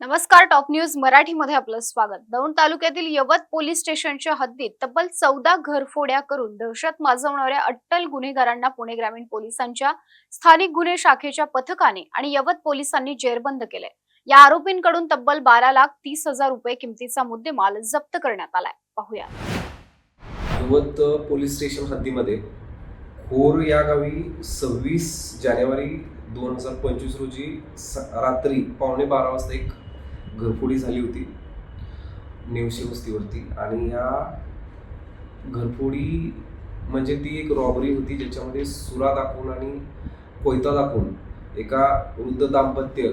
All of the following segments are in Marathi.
नमस्कार टॉप न्यूज मराठीमध्ये आपलं स्वागत. दौंड तालुक्यातील यवत पोलीस स्टेशनच्या हद्दीत तब्बल चौदा घरफोड्या करून दहशत माजवणाऱ्या अट्टल गुन्हेगारांना पुणे ग्रामीण पोलिसांच्या स्थानिक गुन्हे शाखेच्या पथकाने आणि यवत पोलिसांनी जेरबंद केले. या आरोपींकडून तब्बल बारा लाख तीस हजार रुपये किमतीचा मुद्देमाल जप्त करण्यात आलाय. पाहूया. यवत पोलीस स्टेशन हद्दीमध्ये खोर या गावी सव्वीस जानेवारी दोन हजार पंचवीस रोजी रात्री पावणे बारा वाजता एक घरफोडी झाली होती. नेवशी वस्तीवरती. आणि या घरफोडी म्हणजे ती एक रॉबरी होती ज्याच्यामध्ये सुरा दाखवून आणि कोयता दाखवून एका वृद्ध दाम्पत्य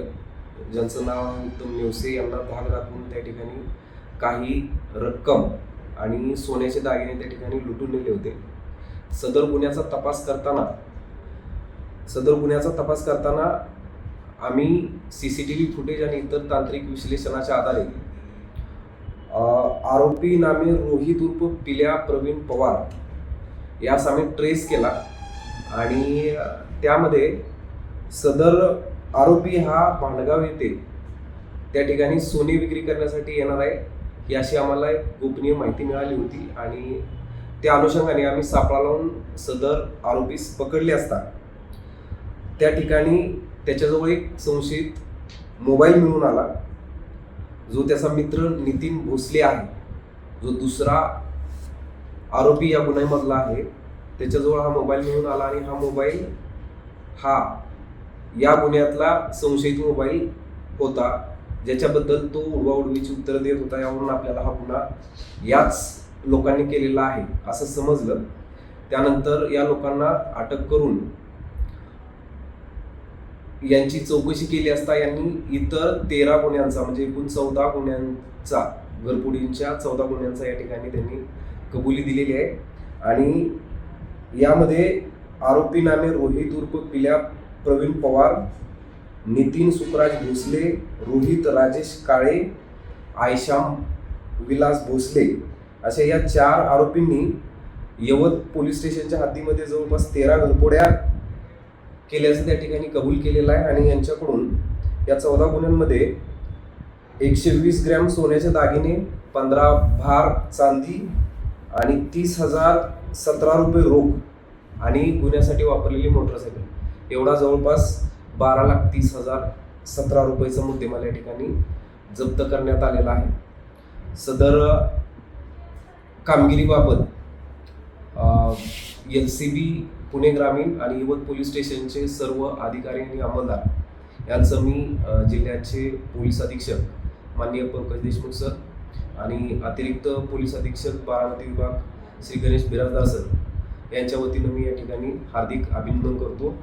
ज्यांचं नाव उत्तम नेवसे यांना भाग दाखवून त्या ठिकाणी काही रक्कम आणि सोन्याचे दागिने त्या ठिकाणी लुटून नेले होते. सदर गुन्ह्याचा तपास करताना सदर गुन्ह्याचा तपास करताना आम्ही C C T V footage आणि इतर तांत्रिक विश्लेषणाच्या आधारे आरोपी नामे रोहित उर्फ पिल्या प्रवीण पवार यास आम्ही ट्रेस केला आणि त्यामध्ये सदर आरोपी हा भांडगाव येथे त्या ठिकाणी सोने विक्री करण्यासाठी येणार आहे ही अशी आम्हाला एक गोपनीय माहिती मिळाली होती आणि त्या अनुषंगाने आम्ही सापळा लावून सदर आरोपीस पकडले असता. त्या ठिकाणी त्याच्याजवळ एक संशयित मोबाईल मिळून आला जो त्याचा मित्र नितीन भोसले आहे. जो दुसरा आरोपी या गुन्ह्यामधला आहे. त्याच्याजवळ हा मोबाईल मिळून आला आणि हा मोबाईल हा या गुन्ह्यातला संशयित मोबाईल होता ज्याच्याबद्दल तो उडवाउडवीची उत्तरं देत होता यावरून आपल्याला हा गुन्हा याच लोकांनी केलेला आहे असं समजलं. त्यानंतर या लोकांना अटक करून यांची चौकशी केली असता यांनी इतर तेरा गुन्ह्यांचा म्हणजे एकूण चौदा गुन्ह्यांचा घरपुडींच्या चौदा गुन्ह्यांचा या ठिकाणी त्यांनी कबुली दिलेली आहे. आणि यामध्ये आरोपी नामे रोहित उर्फ पिल्या प्रवीण पवार नितीन सुखराज भोसले रोहित राजेश काळे आयशाम विलास भोसले अशा या चार आरोपींनी यवत पोलीस स्टेशनच्या हद्दीमध्ये जवळपास तेरा घरपोड्या केल्याचं त्या ठिकाणी कबूल केलेलं आहे आणि यांच्याकडून या चौदा गुन्ह्यांमध्ये एकशे वीस ग्रॅम सोन्याचे दागिने पंधरा भार चांदी आणि तीस हजार सतरा रुपये रोख आणि गुन्ह्यासाठी वापरलेली मोटरसायकल. एवढा जवळपास बारा लाख तीस हजार सतरा रुपयेचा मुद्देमाल या ठिकाणी जप्त करण्यात आलेला आहे. सदर कामगिरीबाबत एल सी बी पुणे ग्रामीण आणि यवत पोलीस स्टेशनचे सर्व अधिकारी आणि अंमलदार यांचं मी जिल्ह्याचे पोलीस अधीक्षक माननीय पंकज देशमुख सर आणि अतिरिक्त पोलीस अधीक्षक बारामती विभाग श्री गणेश बिराजदार सर यांच्या वतीनं मी या ठिकाणी हार्दिक अभिनंदन करतो.